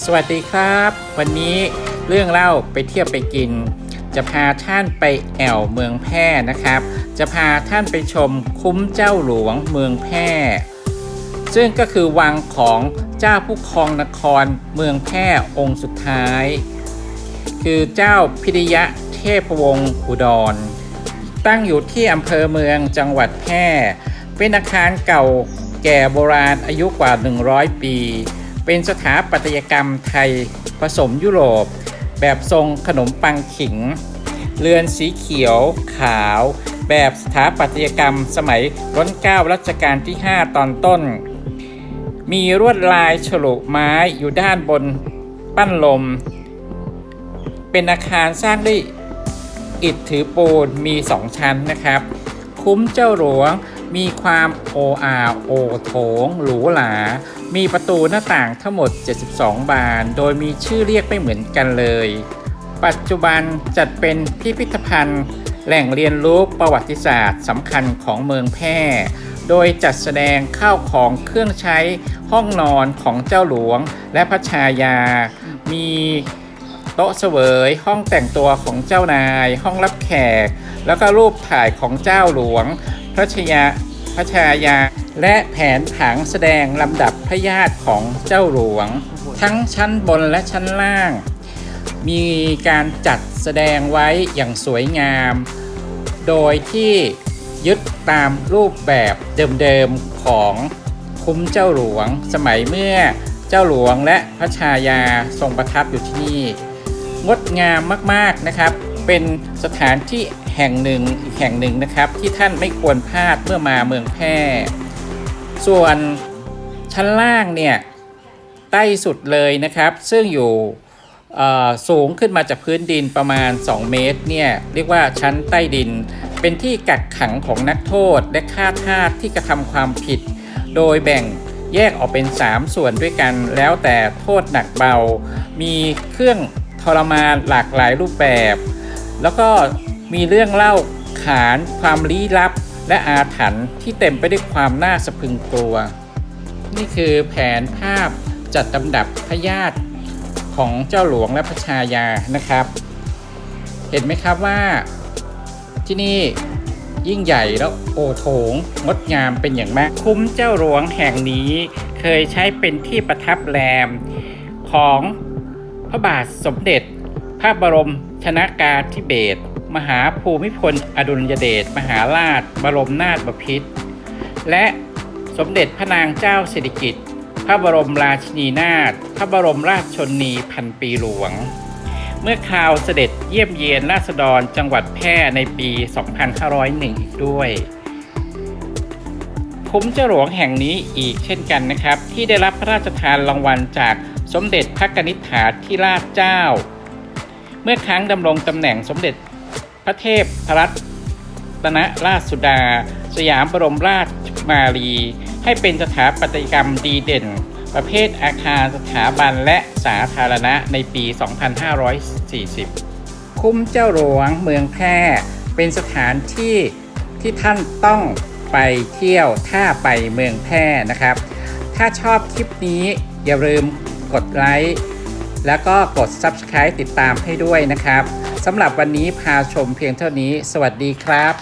สวัสดีครับ วันนี้เรื่องเล่าไปเที่ยวไปกิน จะพาท่านไปแอวเมืองแพร่นะครับ จะพาท่านไปชมคุ้มเจ้าหลวงเมืองแพร่ซึ่งก็คือวังของเจ้าผู้ครองนครเมืองแพร่องค์สุดท้าย คือเจ้าพิริยะเทพวงศ์อุดร ตั้งอยู่ที่อำเภอเมืองจังหวัดแพร่เป็นอาคารเก่าแก่โบราณอายุกว่า 100 ปี เป็นสถาปัตยกรรมไทยผสมยุโรป แบบทรงขนมปังขิง เรือนสีเขียวขาว แบบสถาปัตยกรรมสมัยรัชเก้ารัชกาลที่ 5 ตอนต้น มีลวดลายฉลุไม้อยู่ด้านบนปั้นลม เป็นอาคารสร้างด้วยอิฐถือปูนมี 2 ชั้นนะครับ คุ้มเจ้าหลวง มีความโออาโอโถงหรูหรา มีประตูหน้าต่างทั้งหมด 72 บาน โดยมีชื่อเรียกไม่เหมือนกันเลย ปัจจุบันจัดเป็นพิพิธภัณฑ์ แหล่งเรียนรู้ประวัติศาสตร์สำคัญของเมืองแพร่ โดยจัดแสดงข้าวของเครื่องใช้ห้องนอนของเจ้าหลวงและพระชายา มีโต๊ะเสวย ห้องแต่งตัวของเจ้านาย ห้องรับแขก แล้วก็รูปถ่ายของเจ้าหลวง พระชายา พระชายา และแผนผังแสดงลำดับพระญาติของเจ้าหลวง ทั้งชั้นบนและชั้นล่าง มีการจัดแสดงไว้อย่างสวยงาม โดยที่ยึดตามรูปแบบเดิมๆของคุ้มเจ้าหลวงสมัยเมื่อเจ้าหลวงและพระชายาทรงประทับอยู่ที่นี่ งดงามมากๆนะครับ เป็นสถานที่แห่งหนึ่งอีกแห่งหนึ่งนะครับ ที่ท่านไม่ควรพลาดเมื่อมาเมืองแพร่ ส่วนชั้นล่างเนี่ยใต้สุดเลยนะครับ ซึ่งอยู่สูงขึ้นมาจากพื้นดินประมาณ 2 เมตรเนี่ยเรียกว่าชั้นใต้ดิน เป็นที่กักขังของนักโทษและฆ่าทาสที่กระทำความผิด โดยแบ่งแยกออกเป็น 3 ส่วนด้วยกัน แล้วแต่โทษหนักเบา มีเครื่องทรมานหลากหลายรูปแบบ แล้วก็มีเรื่องเล่าขานความลี้ลับ และอาถรรพ์ที่เต็มไปด้วยความน่าสะพรึงกลัว นี่คือแผนภาพจัดลำดับพญาติของเจ้าหลวงและพระชายานะครับ เห็นไหมครับว่าที่นี่ยิ่งใหญ่แล้วโอโถงงดงามเป็นอย่างมาก คุ้มเจ้าหลวงแห่งนี้เคยใช้เป็นที่ประทับแรมของพระบาทสมเด็จ พระบรมชนากาธิเบศมหาภูมิพลอดุลยเดชมหาราช บรมนาถบพิตรและสมเด็จพระนางเจ้าสิริกิติ์พระบรมราชินีนาถพระบรมราชชนนีพันปีหลวง เมื่อคราวเสด็จเยี่ยมเยียนราษฎรจังหวัดแพร่ในปี 2501 อีกด้วย คุ้มเจ้าหลวงแห่งนี้อีกเช่นกันนะครับ ที่ได้รับพระราชทานรางวัลจากสมเด็จพระกนิษฐาธิราชเจ้า เมื่อครั้งดำรงตำแหน่งสมเด็จพระเทพรัตนราชสุดา สยามบรมราชมารี ให้เป็นสถาปัตยกรรมดีเด่น ประเภทอาคารสถาบันและสาธารณะในปี 2540 คุ้มเจ้าหลวงเมืองแพร่เป็นสถานที่ที่ท่านต้องไปเที่ยวถ้าไปเมืองแพร่นะครับ ถ้าชอบคลิปนี้อย่าลืมกดไลค์ แล้วก็กด Subscribe ติดตามให้ด้วยนะครับสำหรับวันนี้พาชมเพียงเท่านี้ สวัสดีครับ